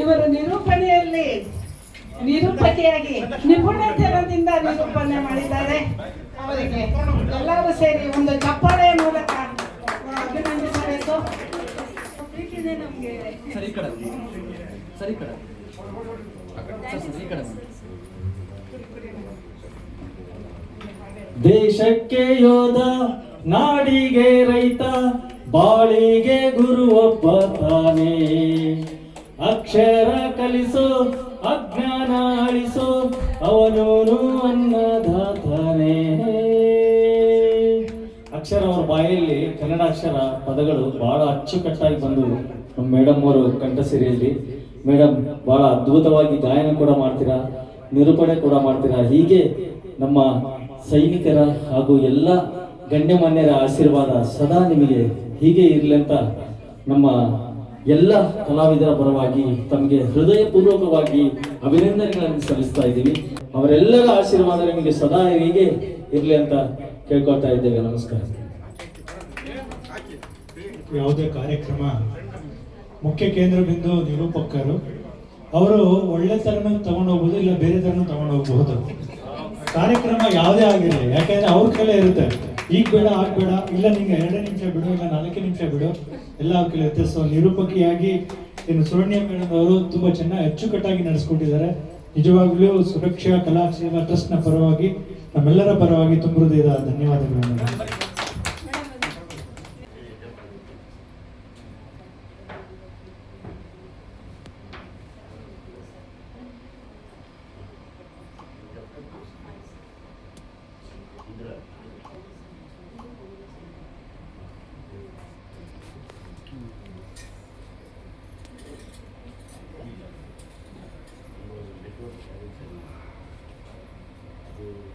ಇವರು ನಿರೂಪಣೆಯಲ್ಲಿ ನಿರೂಪಕಿಯಾಗಿ ನಿಪುಣತನದಿಂದ ನಿರೂಪಣೆ ಮಾಡಿದ್ದಾರೆ. ಅವರಿಗೆ ಎಲ್ಲರೂ ಸೇರಿ ಒಂದು ಚಪ್ಪಾಳೆಯ ಮೂಲಕ ಅಭಿನಂದಿಸಬೇಕು. ಸರಿ ಕಡೆ ಸರಿ ಕಡೆ ಸರ್, ಸರ್, ಕಡೆ ಬನ್ನಿ. ದೇಶಕ್ಕೆ ಯೋಧ ನಾಡಿಗೆ ರೈತ ಬಾಳಿಗೆ ಗುರುವೊಬ್ಬ ತಾನೇ. ಅಕ್ಷರ ಕಲಿಸು, ಅಜ್ಞಾನ ಅಳಿಸು, ಅವನೋನು ಅನ್ನದಾತನೇ. ಅಕ್ಷರ ಅವರ ಬಾಯಲ್ಲಿ ಕನ್ನಡ ಅಕ್ಷರ ಪದಗಳು ಬಹಳ ಅಚ್ಚುಕಟ್ಟಾಗಿ ಬಂದು ನಮ್ಮ ಮೇಡಮ್ ಅವರು ಕಂಠಸಿರಿಯಲ್ಲಿ, ಮೇಡಮ್, ಬಹಳ ಅದ್ಭುತವಾಗಿ ಗಾಯನ ಕೂಡ ಮಾಡ್ತೀರಾ, ನಿರೂಪಣೆ ಕೂಡ ಮಾಡ್ತೀರಾ, ಹೀಗೆ ನಮ್ಮ ಸೈನಿಕರ ಹಾಗೂ ಎಲ್ಲ ಗಣ್ಯಮಾನ್ಯರ ಆಶೀರ್ವಾದ ಸದಾ ನಿಮಗೆ ಹೀಗೆ ಇರಲಿ ಅಂತ ನಮ್ಮ ಎಲ್ಲ ಕಲಾವಿದರ ಪರವಾಗಿ ತಮಗೆ ಹೃದಯಪೂರ್ವಕವಾಗಿ ಅಭಿನಂದನೆಗಳನ್ನು ಸಲ್ಲಿಸ್ತಾ ಇದ್ದೀವಿ. ಅವರೆಲ್ಲರ ಆಶೀರ್ವಾದ ನಿಮಗೆ ಸದಾ ಹೀಗೆ ಇರಲಿ ಅಂತ ಕೇಳ್ಕೊಳ್ತಾ ಇದ್ದೇವೆ. ನಮಸ್ಕಾರ. ಯಾವುದೇ ಕಾರ್ಯಕ್ರಮ ಮುಖ್ಯ ಕೇಂದ್ರ ಬಿಂದು ನಿರೂಪಕರು, ಅವರು ಒಳ್ಳೆ ತರನ ತಗೊಂಡೋಗ್ಬೋದು, ಇಲ್ಲ ಬೇರೆ ತರನು ತಗೊಂಡೋಗ್ಬಹುದು ಕಾರ್ಯಕ್ರಮ ಯಾವುದೇ ಆಗಿರಲಿ, ಯಾಕೆಂದ್ರೆ ಅವ್ರ ಕೆಲ ಇರುತ್ತೆ. ಈಗ ಬೇಡ, ಆಗ ಬೇಡ. ಇಲ್ಲ ನಿಂಗೆ ಎರಡೇ ನಿಮಿಷ ಬಿಡು, ಇಲ್ಲ, ನಾಲ್ಕೇ ನಿಮಿಷ ಬಿಡು. ಎಲ್ಲ ಕೈಲಿ ಸೊ ನಿರೂಪಕಿಯಾಗಿ ಇನ್ನು ಸುರಣ್ಯ ಮೇಡಮ್ ಅವರು ತುಂಬಾ ಚೆನ್ನಾಗಿ ಅಚ್ಚುಕಟ್ಟಾಗಿ ನಡೆಸ್ಕೊಟ್ಟಿದ್ದಾರೆ. ನಿಜವಾಗ್ಲೂ ಸುರಕ್ಷಾ, ಕಲಾಕ್ಷೇಮ, ಟ್ರಸ್ಟ್ನ ಪರವಾಗಿ, ನಮ್ಮೆಲ್ಲರ ಪರವಾಗಿ ತುಂಬ ಹೃದಯದ ಧನ್ಯವಾದಗಳು to